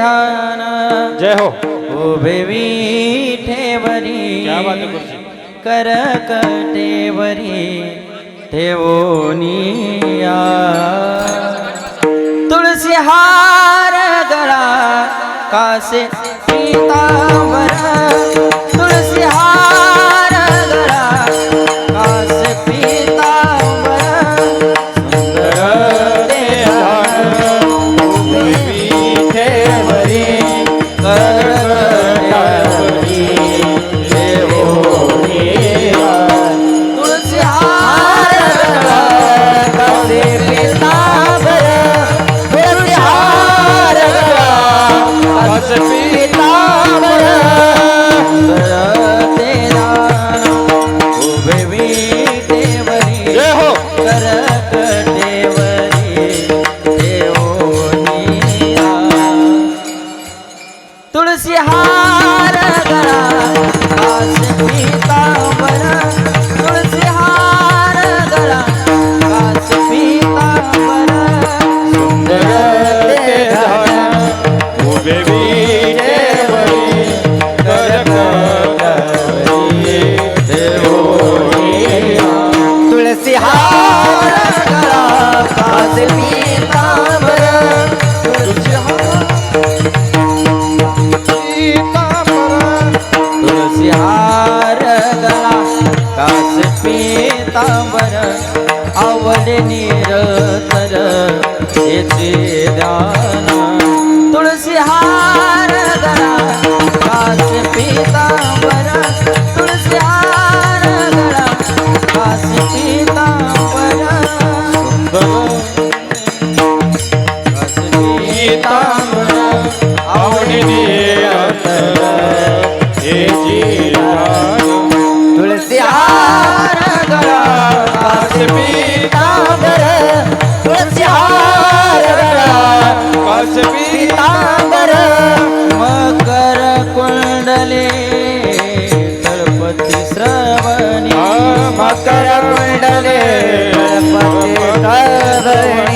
निधान जय हो। उभे विठेवरी करकटेवरी ठेवोनिया तुलसी हार गळा कासे सीतावर तुलसी हार गळा need.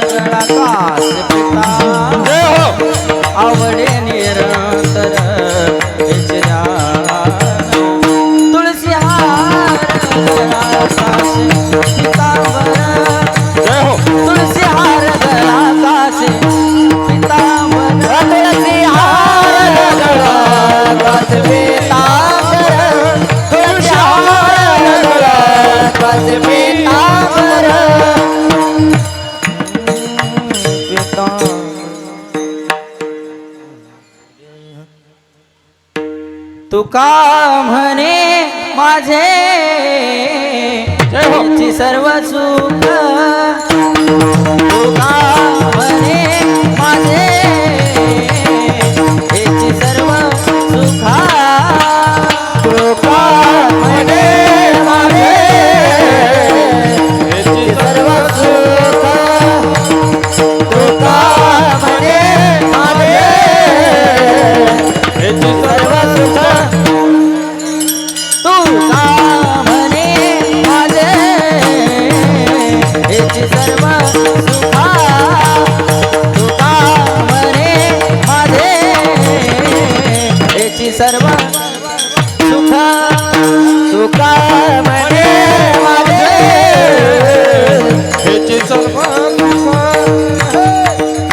મંગળા આવડે ની तुका म्हणे माझे? हो. सर्व सुख. तुका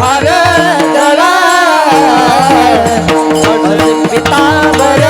भारतला पिता बर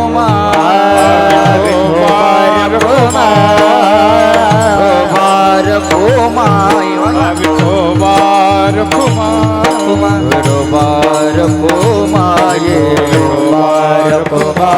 कुमार कुमार रखुमा रखुमा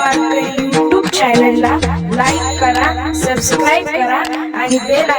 स्वरगुंजन वारकरी युट्यूब चॅनलला लाईक करा सबस्क्राईब करा आणि बेल